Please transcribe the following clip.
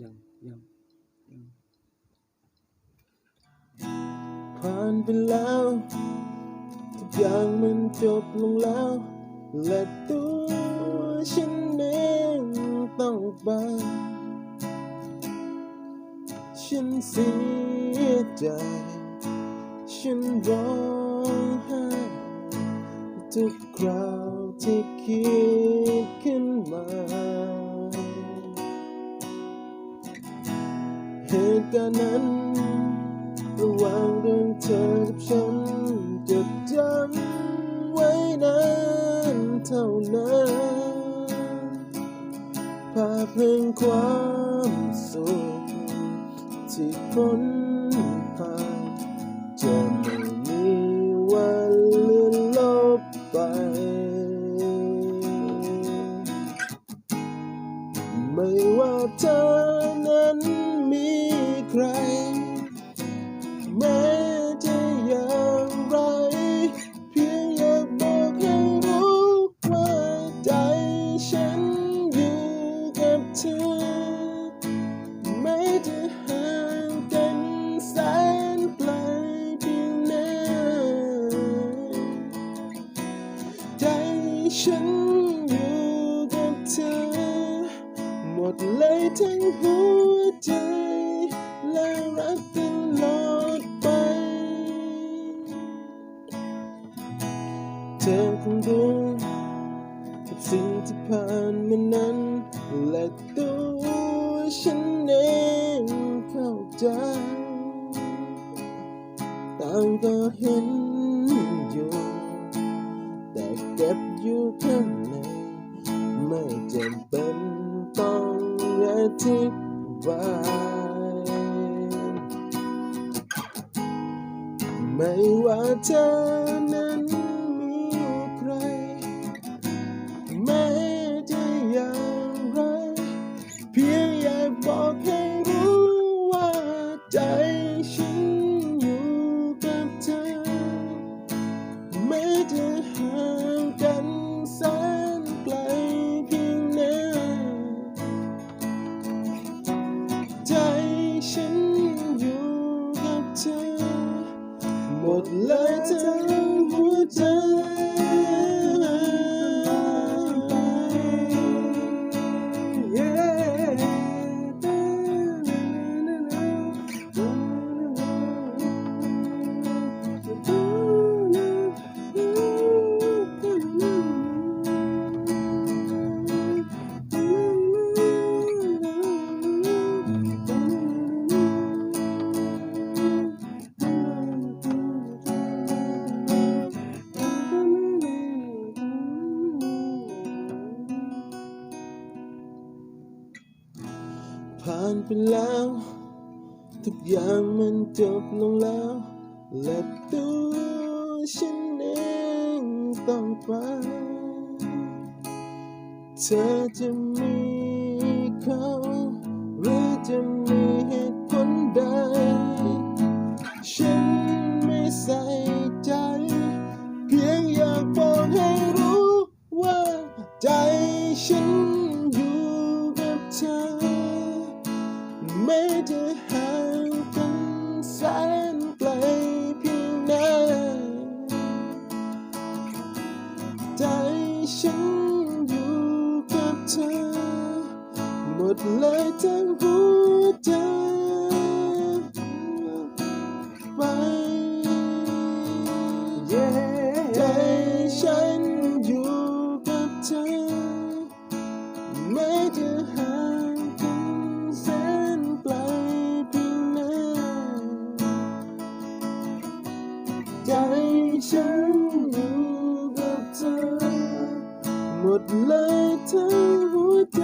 ยังยังผ่านไปแล้วทุกอย่างมันจบลงแล้ว และตัวฉันเองต้องไปฉันเสียใจ ฉันร้องไห้ทุกคราวที่คิดขึ้นมา การนั้น ระหว่างเรื่องเธอกับฉันจดจำไว้นานเท่านั้นภาพแห่งความสุขที่พ้นผ่านจะไม่มีวันเลือนลบไป ไม่ว่าเธอ ฉันอยู่กับเธอ หมดเลยทั้งหัวใจ และรักตลอดไป เธอคงรู้กับสิ่งที่ผ่านมานั้น และตัวฉันเองเข้าใจ ต่างก็เห็น เก็บอยู่ข้างในไม่จำเป็นต้องอธิบายไม่ว่าเธอนั้น ผ่านไปแล้ว ทุกอย่างมันจบลงแล้ว และตัวฉันเองต้องไป เธอจะมีเขาหรือจะมี ไม่จะห่างกันแสนไกลเพียงไหนใจฉันอยู่กับเธอ หมดเลยทั้งหัวใจ ดเลยทั้งหัวใจ